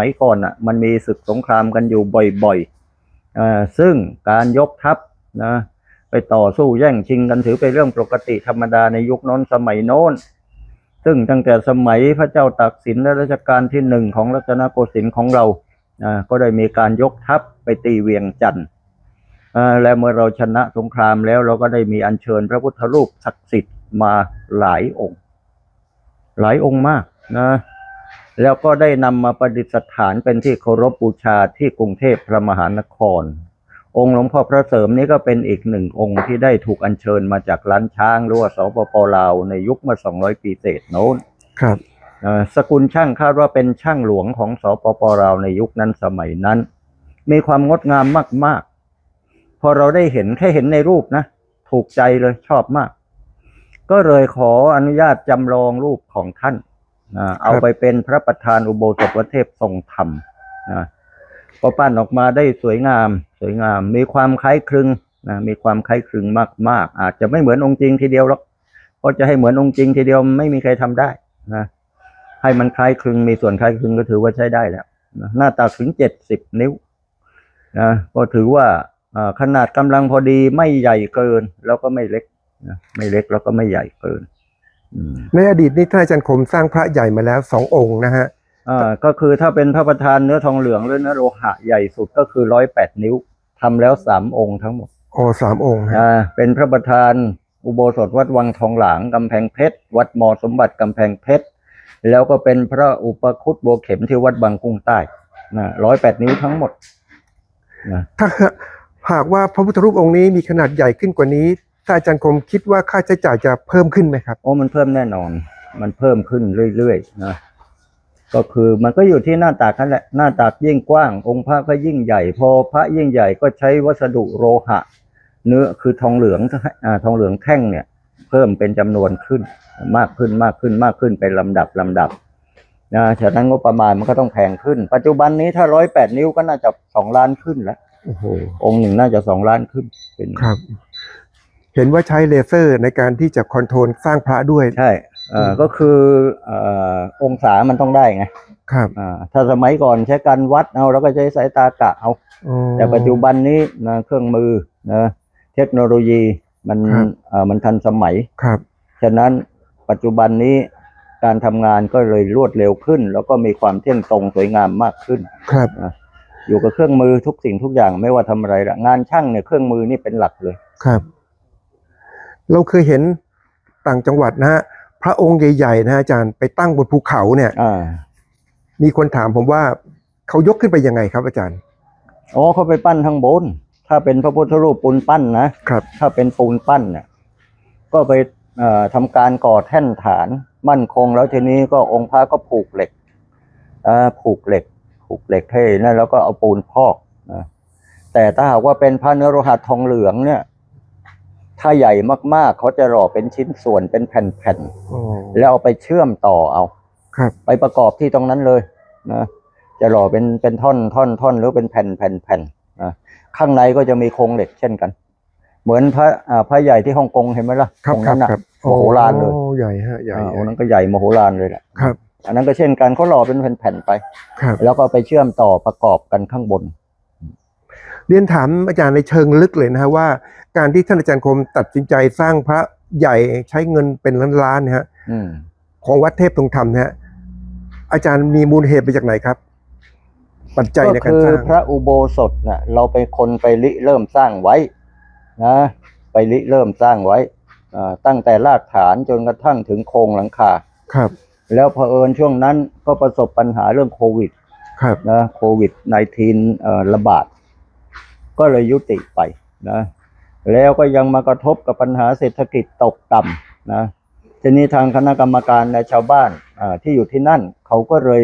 มัยก่อนอะมันมีศึกสงครามกันอยู่บ่อยๆอ่าซึ่งการยกทัพนะไปต่อสู้แย่งชิงกันถือเป็นเรื่องปกติธรรมดาในยุคน้นสมัยโน้น ซึ่งตั้งแต่สมัยพระเจ้าตากสินและรัชกาลที่หนึ่งของรัตนโกสินทร์ของเรา ก็ได้มีการยกทัพไปตีเวียงจันทร์และเมื่อเราชนะสงครามแล้วเราก็ได้มีอัญเชิญพระพุทธรูปศักดิ์สิทธิ์มาหลายองค์ หลายองค์มากนะ แล้วก็ได้นำมาประดิษฐานเป็นที่เคารพบูชาที่กรุงเทพพระมหานคร องค์หลวงพ่อพระเสริมนี้ก็เป็นอีกหนึ่งองค์ที่ได้ถูกอัญเชิญมาจากล้านช้างหรือว่าสปปลาวในยุคเมื่อ200 ปีเศษโน้นครับเอ่อสกุลช่างคาดว่าเป็นช่างหลวงของสปปลาวในยุคนั้นสมัยนั้น มีความงดงามมาก ๆ พอเราได้เห็นแค่เห็นในรูปนะ ถูกใจเลยชอบมาก ก็เลยขออนุญาตจำลองรูปของท่าน นะเอาไปเป็นพระประธานอุโบสถวัดเทพทรงธรรมนะก็ปั้นออกมาได้สวยงาม สวยงาม มีความคล้ายคลึงนะมีความคล้ายคลึงมากๆ อาจจะไม่เหมือนองค์จริงทีเดียวหรอกเพราะจะให้เหมือนองค์จริงทีเดียวไม่มีใครทำได้นะให้มันคล้ายคลึงมีส่วนคล้ายคลึงก็ถือว่าใช้ได้แล้วนะหน้าตักถึงเจ็ดสิบนิ้วนะก็ถือว่าอ่าขนาดกำลังพอดีไม่ใหญ่เกิน แล้วก็ไม่เล็กนะไม่เล็กแล้วก็ไม่ใหญ่เกินอืม ในอดีตนี่ท่านอาจารย์คมสร้างพระใหญ่มาแล้วสององค์นะฮะอ่าก็คือถ้าเป็นพระประธานเนื้อทองเหลืองหรือเนื้อโลหะใหญ่สุดก็คือร้อยแปดนิ้วทำแล้วสามองค์ทั้งหมดอ๋อสามองค์ฮะอ่าเป็นพระประธานอุโบสถวัดวังทองหลางกำแพงเพชรวัดมอสมบัติกำแพงเพชรแล้วก็เป็นพระอุปคุตบัวเข็มที่วัดบางกุ้งใต้นะร้อยแปดนิ้วทั้งหมดนะถ้าหากว่าพระพุทธรูปองค์นี้มีขนาดใหญ่ขึ้นกว่านี้ ท่านอาจารย์คมคิดว่าค่าใช้จ่ายจะเพิ่มขึ้นไหมครับ โอ้มันเพิ่มแน่นอน มันเพิ่มขึ้นเรื่อยๆนะก็คือมันก็อยู่ที่หน้าตักนั่นแหละหน้าตักยิ่งกว้าง องค์พระก็ยิ่งใหญ่ พอพระยิ่งใหญ่ก็ใช้วัสดุโลหะ เนื้อคือทองเหลืองอ่าทองเหลืองแท่งเนี่ย เพิ่มเป็นจำนวนขึ้น มากขึ้นมากขึ้นมากขึ้นเป็นลำดับลำดับนะฉะนั้นงบประมาณมันก็ต้องแพงขึ้น ปัจจุบันนี้ถ้าร้อยแปดนิ้วก็น่าจะสองล้านขึ้นแล้วโอ้โหองค์หนึ่งน่าจะสองล้านขึ้นเป็นครับ เห็นว่าใช้เลเซอร์ในการที่จะคอนโทรลสร้างพระด้วย ใช่เอ่อก็คือเอ่อองศามันต้องได้ไงครับอ่าถ้าสมัยก่อนใช้การวัดเอาแล้วก็ใช้สายตากะเอา อ๋อ แต่ปัจจุบันนี้นะเครื่องมือนะเทคโนโลยีมันครับ เอ่อมันทันสมัย ครับ ฉะนั้นปัจจุบันนี้การทำงานก็เลยรวดเร็วขึ้น แล้วก็มีความเที่ยงตรงสวยงามมากขึ้น ครับ อยู่กับเครื่องมือทุกสิ่งทุกอย่างไม่ว่าทำอะไรละงานช่างเนี่ยเครื่องมือนี่เป็นหลักเลย ครับ เราเคยเห็นต่างจังหวัดนะฮะพระองค์ใหญ่ๆนะฮะอาจารย์ไปตั้งบนภูเขาเนี่ยอ่ามีคนถามผมว่าเขายกขึ้นไปยังไงครับอาจารย์ อ๋อเขาไปปั้นข้างบน ถ้าเป็นพระพุทธรูปปูนปั้นนะครับ ถ้าเป็นปูนปั้นเนี่ยก็ไปเอ่อทำการก่อแท่นฐานมั่นคงแล้วทีนี้ก็องค์พระก็ผูกเหล็กอ่าผูกเหล็ก ผูกเหล็กให้นั่นแล้วก็เอาปูนพอกนะแต่ถ้าหากว่าเป็นพระเนื้อโลหะทองเหลืองเนี่ย ถ้าใหญ่มากๆ เขาจะหล่อเป็นชิ้นส่วนเป็นแผ่นอ๋อๆแล้วเอาไปเชื่อมต่อเอาครับ ไปประกอบที่ตรงนั้นเลยนะจะหล่อเป็นเป็นท่อนท่อนท่อนหรือเป็นแผ่นแผ่นแผ่นนะข้างในก็จะมีโครงเหล็กเช่นกัน เหมือนพระอ่าพระใหญ่ที่ฮ่องกงเห็นไหมล่ะครับตรงครันั้บนน่ะครับโมโหลานเลยโอ้ใหญ่ฮะใหญ่อ่าองค์นั้นก็ใหญ่โมโหลานเลยแหละครับ อันนั้นก็เช่นกันเขาหล่อเป็นแผ่นๆไปครับแล้วก็ไปเชื่อมต่อประกอบกันข้างบน เรียนถามอาจารย์ในเชิงลึกเลยนะฮะว่า การที่ท่านอาจารย์คมตัดสินใจสร้างพระใหญ่ใช้เงินเป็นล้านๆนะฮะอืมของวัดเทพทรงธรรมนะฮะอาจารย์มีมูลเหตุมาจากไหนครับ ปัจจัยในก็การคือสร้างพระอุโบสถน่ะ เราเป็นคนไปริเริ่มสร้างไว้นะไปริเริ่มสร้างไว้อ่าตั้งแต่รากฐานจนกระทั่งถึงโครงหลังคาครับ แล้วเผอิญช่วงนั้นก็ประสบปัญหาเรื่องโควิด ครับนะโควิด -19 เอ่อระบาด ก็เลยยุติไปนะแล้วก็ยังมากระทบกับปัญหาเศรษฐกิจตกต่ำนะทีนี้ทางคณะกรรมการและชาวบ้านที่อยู่ที่นั่นเขาก็เลย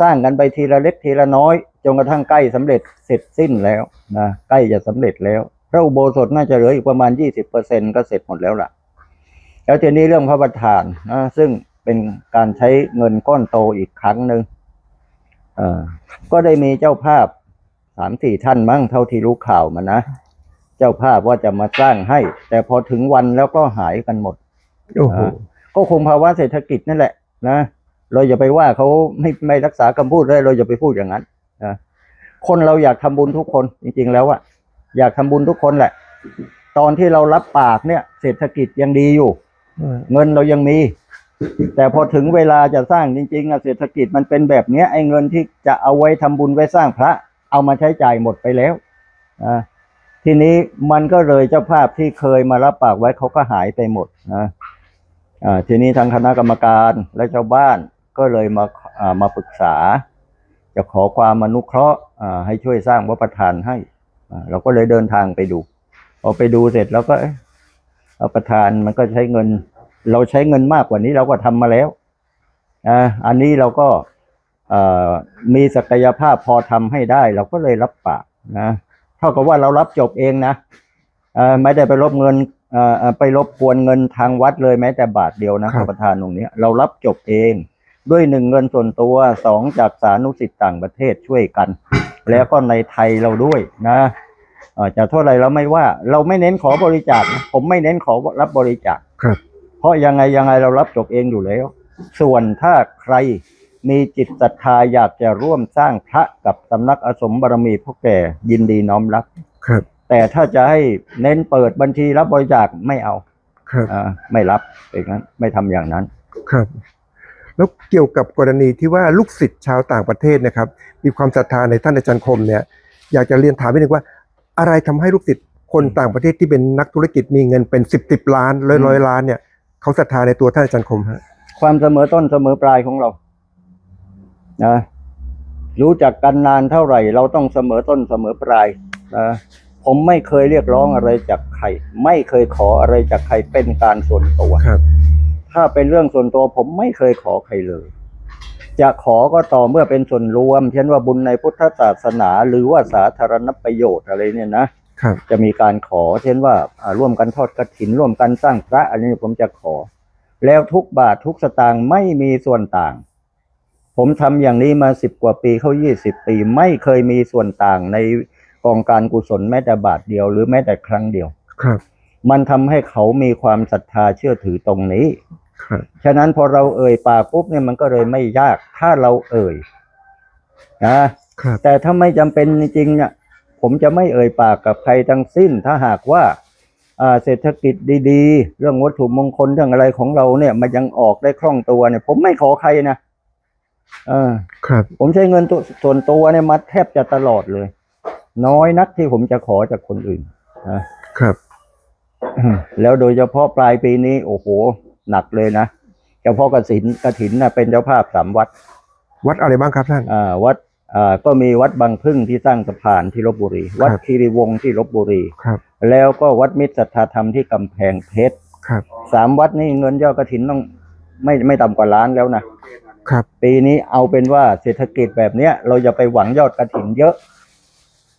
สร้างกันไปทีละเล็กทีละน้อยจนกระทั่งใกล้สำเร็จเสร็จสิ้นแล้วนะใกล้จะสำเร็จแล้วพระอุโบสถน่าจะเหลืออีกประมาณ 20%ก็เสร็จหมดแล้วล่ะ แล้วทีนี้เรื่องพระประธานนะซึ่งเป็นการใช้เงินก้อนโตอีกครั้งหนึ่งเอ่อก็ได้มีเจ้าภาพ สามสี่ท่านมั้งเท่าที่รู้ข่าวมานะ เจ้าภาพว่าจะมาสร้างให้ แต่พอถึงวันแล้วก็หายกันหมดโอ้โหอ่าก็คงภาวะเศรษฐกิจนั่นแหละ นะเราอย่าไปว่าเขาไม่ไม่รักษาคำพูดเลยเราอย่าไปพูดอย่างนั้นนะคนเราอยากทำบุญทุกคนจริง ๆ แล้วอะอยากทำบุญทุกคนแหละ ตอนที่เรารับปากเนี่ย เศรษฐกิจยังดีอยู่เงินเรายังมี แต่พอถึงเวลาจะสร้างจริงๆอะเศรษฐกิจมันเป็นแบบเนี้ยไอ้เงินที่จะเอาไว้ทำบุญไว้สร้างพระ เอามาใช้จ่ายหมดไปแล้วทีนี้มันก็เลยเจ้าภาพที่เคยมารับปากไว้เขาก็หายไปหมดนะทีนี้ทางคณะกรรมการและชาวบ้านก็เลยมาามาปรึกษา จะขอความอนุเคราะห์ให้ช่วยสร้างวัดประธานให้เราก็เลยเดินทางไปดูพอไปดูเสร็จแล้วก็เอาประธานมันก็ใช้เงิน เราใช้เงินมากกว่านี้เราก็ทำมาแล้วอ,อันนี้เราก็ มีศักยภาพพอทำให้ได้ เราก็เลยรับปากนะเท่ากับว่าเรารับจบเองนะเอ่อไม่ได้ไปรบเงินเอ่อเอ่อไปรบกวนเงินทางวัดเลยแม้แต่บาทเดียวนะครับประธานตรงเนี้ยเรารับจบเองด้วยหนึ่งเงินส่วนตัวสองจากสานุสิทธิ์ต่างประเทศช่วยกัน แล้วก็ในไทยเราด้วยนะเอ่อจะเท่าไหรเราไม่ว่า เราไม่เน้นขอบริจาคนะผมไม่เน้นขอรับบริจาคครับเพราะยังไงยังไงเรารับจบเองอยู่แล้ว ส่วนถ้าใคร มีจิตศรัทธาอยากจะร่วมสร้างพระกับสำนักอสมบารมีพ่อแก่ยินดีน้อมรับ ครับ แต่ถ้าจะให้เน้นเปิดบัญชีรับบริจาคไม่เอาครับ อ่าไม่รับอย่างนั้นไม่ทำอย่างนั้น ครับ แล้วเกี่ยวกับกรณีที่ว่าลูกศิษย์ชาวต่างประเทศนะครับ มีความศรัทธาในท่านอาจารย์คมเนี่ย อยากจะเรียนถามนิดนึงว่า อะไรทำให้ลูกศิษย์คนต่างประเทศที่เป็นนักธุรกิจมีเงินเป็นสิบสิบล้านร้อยร้อยล้านเนี่ยเขาศรัทธาในตัวท่านอาจารย์คมฮะความเสมอต้นเสมอปลายของเรา นะรู้จักกันนานเท่าไหร่ เราต้องเสมอต้นเสมอปลายนะผมไม่เคยเรียกร้องอะไรจากใคร ไม่เคยขออะไรจากใครเป็นการส่วนตัวครับ ถ้าเป็นเรื่องส่วนตัวผมไม่เคยขอใครเลย จะขอก็ต่อเมื่อเป็นส่วนรวม เช่นว่าบุญในพุทธศาสนา หรือว่าสาธารณประโยชน์อะไรเนี่ยนะครับจะมีการขอ เช่นว่าอ่าร่วมกันทอดกระถิน ร่วมกันสร้างพระ อันนี้ผมจะขอ แล้วทุกบาททุกสตางค์ไม่มีส่วนต่าง ผมทำอย่างนี้มาสิบกว่าปีเข้ายี่สิบปี ไม่เคยมีส่วนต่างในกองการกุศลแม้แต่บาทเดียว หรือแม้แต่ครั้งเดียวครับ มันทำให้เขามีความศรัทธาเชื่อถือตรงนี้ครับฉะนั้นพอเราเอ่ยปากปุ๊บเนี่ยมันก็เลยไม่ยากถ้าเราเอ่ยนะครับแต่ถ้าไม่จำเป็นจริงๆเนี่ยผมจะไม่เอ่ยปากกับใครทั้งสิ้น ถ้าหากว่าอ่าเศรษฐกิจดี ๆ เรื่องวัตถุมงคลเรื่องอะไรของเราเนี่ย มันยังออกได้คล่องตัวเนี่ย ผมไม่ขอใครนะ เออครับ ผมใช้เงินตัวส่วนตัวเนี่ยมาแทบจะตลอดเลย น้อยนักที่ผมจะขอจากคนอื่นนะครับ แล้วโดยเฉพาะปลายปีนี้โอ้โห หนักเลยนะเฉพาะกสินกถินนะเป็นเจ้าภาพสามวัด วัดอะไรบ้างครับท่านอ่าวัดอ่าก็มีวัดบางพึ่งที่สร้างสะพานที่ลบบุรี วัดคีรีวงศ์ที่ลบบุรีครับ แล้วก็วัดมิตรสัทธาธรรมที่กำแพงเพชรครับสามวัดนี่เงินยอดกระถินต้องไม่ไม่ต่ำกว่าล้านแล้วนะ ครับ ปีนี้เอาเป็นว่าเศรษฐกิจแบบเนี้ย เราจะไปหวังยอดกระถินเยอะ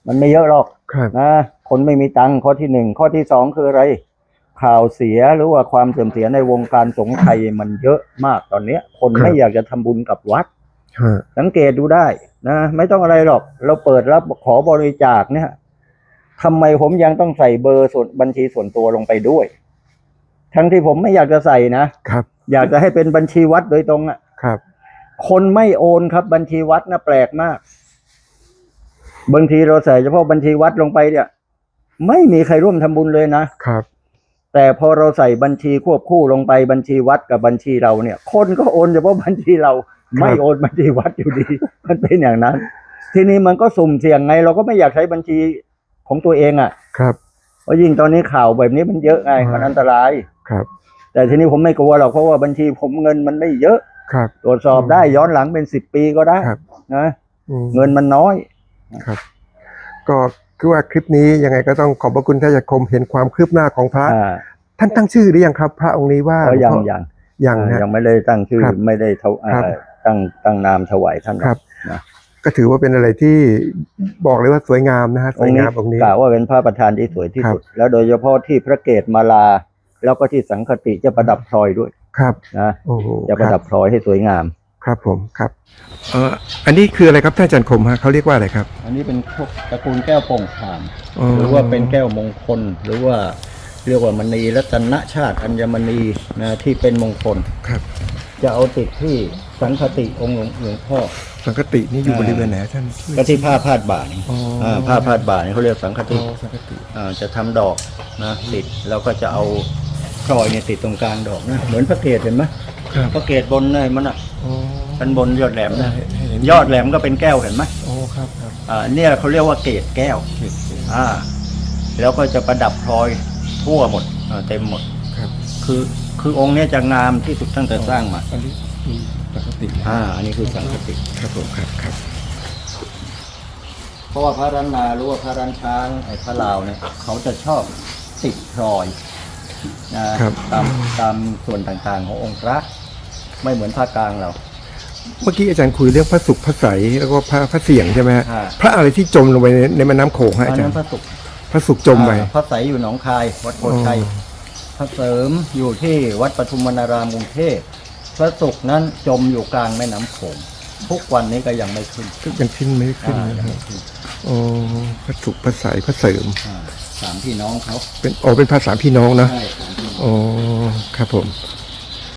มันไม่เยอะหรอกครับนะคนไม่มีตังค์ข้อที่หนึ่งข้อที่สองคืออะไร ข่าวเสียหรือว่าความเสื่อมเสียในวงการสงฆ์ไทยมันเยอะมากตอนเนี้ย คนไม่อยากจะทำบุญกับวัดฮะสังเกตดูได้นะไม่ต้องอะไรหรอก เราเปิดรับขอบริจาคเนี่ยทำไมผมยังต้องใส่เบอร์ส่วนบัญชีส่วนตัวลงไปด้วย ทั้งที่ผมไม่อยากจะใส่นะครับ อยากจะให้เป็นบัญชีวัดโดยตรงอะครับ คนไม่โอนครับบัญชีวัดนะแปลกมาก บางทีเราใส่เฉพาะบัญชีวัดลงไปเนี่ย ไม่มีใครร่วมทำบุญเลยนะครับ แต่พอเราใส่บัญชีควบคู่ลงไปบัญชีวัดกับบัญชีเราเนี่ย คนก็โอนเฉพาะบัญชีเรา ไม่โอนบัญชีวัดอยู่ดี มันเป็นอย่างนั้น ทีนี้มันก็สุ่มเสี่ยงไง เราก็ไม่อยากใช้บัญชีของตัวเองอะ่ะ ครับเพราะยิ่งตอนนี้ข่าวแบบนี้มันเยอะไงอ่ามัมันอันตรายครับ แต่ทีนี้ผมไม่กลัวหรอกเพราะว่าบัญชีผมเงินมันไม่เยอะ ครับตรวจสอบได้ย้อนหลังเป็นสิบปีก็ได้ครับนะอืมเงินมันน้อยครับ ก็คือว่าคลิปนี้ยังไงก็ต้องขอบพระคุณท่านอาจารย์คมเห็นความคืบหน้าของพระอ่าท่านตั้งชื่อหรือยังครับ พระองค์นี้ว่าก็ยังหลวพ่อยังยังอ่าฮะยังไม่ได้ตั้งชื่อครับไม่ได้เท่าอ่าครับตั้งตั้งนามถวายท่านครับนะก็ถือว่าเป็นอะไรที่บอกเลยว่าสวยงามนะฮะสอวยงค์นี้งามองค์นี้กล่าวว่าเป็นพระประธานที่สวยที่ครับสุด แล้วโดยเฉพาะที่พระเกศมาลา แล้วก็ที่สังคติจะประดับพลอยด้วย ครับนะโอ้โหจะประดับพลอยให้สวยงาม ครับผมครับเอ่ออันนี้คืออะไรครับท่านอาจารย์คมฮะเขาเรียกว่าอะไรครับ อันนี้เป็นพวกตระกูลแก้วโป่งขาม อ๋อ หรือว่าเป็นแก้วมงคล หรือว่าเรียกว่ามณีรัตนชาติอัญมณีนะที่เป็นมงคล ครับ จะเอาติดที่สังคติองค์หลวงหลวงพ่อ สังคตินี่อยู่อ่าบริเวณไหนท่าน ก็ที่ผ้าพาดบ่านี่อ๋ออ่าผ้าพาดบ่านี่เขาเรียกสังคอ๋ติอสังคติ อ่าจะทำดอกนะติดแล้วก็จะเอา พลอยเนี่ยติดตรงกลางดอกนะเหมือนพระเกศเห็นไหมครับพระเกศบนเลยมันอะอ๋อเป็นบนยอดแหลมนะให้ให้เห็นยอดแหลมก็เป็นแก้วเห็นไหมอ๋อครับครับอ่าเนี่ยเขาเรียกว่าเกศแก้วเห็นเห็นอ่า แล้วก็จะประดับพลอยทั่วหมดอ่าเต็มหมด ครับคือคือองค์เนี้ยจะงามที่สุดตั้งแต่สร้างมาอันนี้มีสังคติอ่าอันนี้คือสังคติครับผมครับครับเพราะว่าพระรันนาหรือว่าพระรันช้างไอ้พระลาวเนี่ยเขาจะชอบติดพลอย นะครับตามตามส่วนต่างๆขององค์พระ ไม่เหมือนภาคกลางเรา เมื่อกี้อาจารย์คุยเรื่องพระสุขพระใสยแล้วก็พระพระเสียงใช่ไหมฮะอ่าพระอะไรที่จมลงไปในในแม่น้ำโขงฮะอัอานจารนั้นย์พระศุกร์พระสุขจมไปอ่าพระใสยอยู่หนองคาย วัดโพธิ์ชัยอ๋อพระเสริมอยู่ที่วัดปทุมวนารามกรุงเทพพระศุกร์นั้นจมอยู่กลางแม่น้ำโขงทุกวันนี้ก็ยังไม่ขึ้นก็ยังขึ้นไม่ขึ้นอ่านะยังครัไม่บขึ้นอ๋อพระสุขพระใสยพระเสริมอ่า สามพี่น้องเขาเป็นอ๋อเป็นภาษาพี่น้องเนอะใช่สามพี่น้องอ๋อครับผม